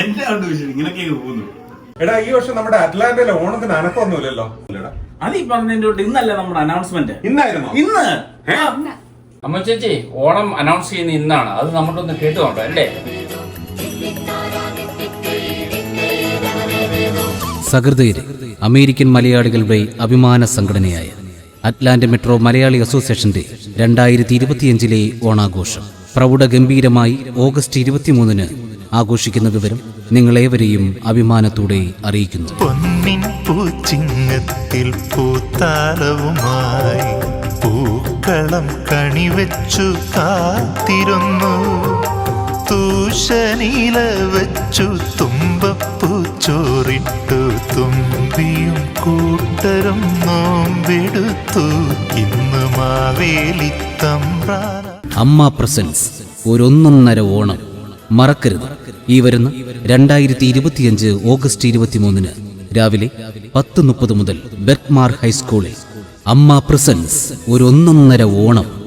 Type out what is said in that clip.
എന്റെ കണ്ടു വിഷയം ഇങ്ങനൊക്കെ പോകുന്നു. എടാ ഈ വർഷം നമ്മുടെ അറ്റ്ലാന്റയിലെ ഓണത്തിന് അനക്കൊന്നുമില്ലല്ലോ. അത് ഈ പറഞ്ഞതിന്റെ തൊട്ട് ഇന്നല്ലേ നമ്മുടെ അനൗൺസ്മെന്റ് ഇന്നായിരുന്നു? ഇന്ന്. അമ്മ ചേച്ചി ഓണം അനൗൺസ് ചെയ്യുന്ന ഇന്നാണ്. അത് നമ്മളൊന്ന് കേട്ടുകൊണ്ടോ അല്ലേ? സഹൃദയരെ അമേരിക്കൻ മലയാളികളുടെ അഭിമാന സംഘടനയായ അറ്റ്ലാന്റ് മെട്രോ മലയാളി അസോസിയേഷന്റെ രണ്ടായിരത്തി ഇരുപത്തിയഞ്ചിലെ ഓണാഘോഷം. പ്രൗഢ ഗംഭീരമായി ഓഗസ്റ്റ് ഇരുപത്തിമൂന്നിന് ആഘോഷിക്കുന്ന വിവരം നിങ്ങളേവരെയും അഭിമാനത്തോടെ അറിയിക്കുന്നു. പൊന്നിൻ പൂച്ചിങ്ങത്തിൽ പൂക്കളം കണിവെച്ചു കാത്തിരുന്നു. തൂശനീല വെച്ചു തുമ്പപ്പൂ ചോറിട്ടു തുമ്പിയും കൂട്ടരും നോമ്പെടുത്തു ഇന്ന് മാവേലി അമ്മ പ്രസൻസ് ഒരൊന്നൊന്നര ഓണം. മറക്കരുത്. ഈ വരുന്ന രണ്ടായിരത്തി ഇരുപത്തിയഞ്ച് ഓഗസ്റ്റ് ഇരുപത്തിമൂന്നിന് രാവിലെ പത്ത് മുപ്പത് മുതൽ ബെർക്മാർ ഹൈസ്കൂളിൽ അമ്മ പ്രസൻസ് ഒരൊന്നൊന്നര ഓണം.